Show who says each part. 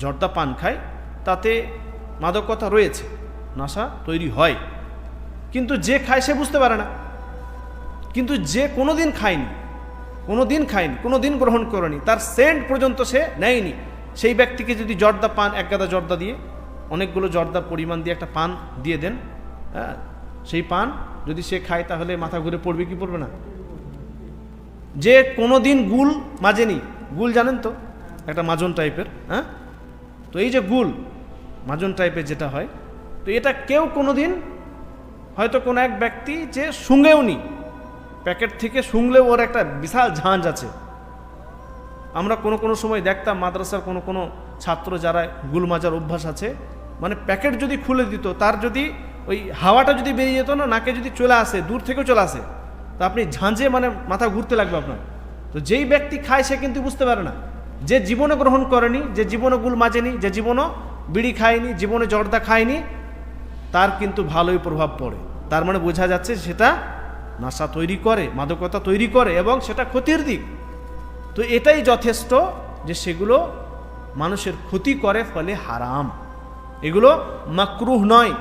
Speaker 1: জর্দা পান খায়, তাতে মাদকতা রয়েছে, নাশা তৈরি হয়। কিন্তু যে খায় সে বুঝতে পারে না। কিন্তু যে কোনো দিন খায়নি কোনো দিন খায়নি কোনো দিন গ্রহণ করেনি, তার সেন্ট পর্যন্ত সে নেয়নি। সেই ব্যক্তিকে যদি জর্দা পান, এক গাদা জর্দা দিয়ে, অনেকগুলো জর্দা পরিমাণ দিয়ে একটা পান দিয়ে দেন হ্যাঁ? সেই পান যদি সে খায়, তাহলে মাথা ঘুরে পড়বে কি পড়বে না? যে কোনো দিন গুল মাজেনি। গুল জানেন তো? একটা মাজন টাইপের হ্যাঁ? তো এই যে গুল, মাজন টাইপের যেটা হয়, তো এটা কেউ কোনো দিন হয়তো কোনো এক ব্যক্তি যে শুঙ্গেও নি, প্যাকেট থেকে শুংলেও ওর একটা বিশাল ঝাঁঝ আছে। আমরা কোনো কোনো সময় দেখতাম মাদ্রাসার কোনো কোনো ছাত্র যারা গুল মাজার অভ্যাস আছে মানে প্যাকেট যদি খুলে দিত, তার যদি ওই হাওয়াটা যদি বেরিয়ে যেত না, নাকে যদি চলে আসে, দূর থেকেও চলে আসে, তা আপনি ঝাঁঝে মানে মাথা ঘুরতে লাগবে আপনার। তো যেই ব্যক্তি খায় সে কিন্তু বুঝতে পারে না। যে জীবনে গ্রহণ করেনি, যে জীবনে গুল মাজেনি, যে জীবনও বিড়ি খায়নি, জীবনে জর্দা খায়নি, তার কিন্তু ভালোই প্রভাব পড়ে। তার মানে বোঝা যাচ্ছে সেটা নাশা তৈরি করে, মাদকতা তৈরি করে এবং সেটা ক্ষতির দিক। তো এটাই যথেষ্ট যে সেগুলো মানুষের ক্ষতি করে ফলে হারাম। এগুলো মাকরুহ নয়।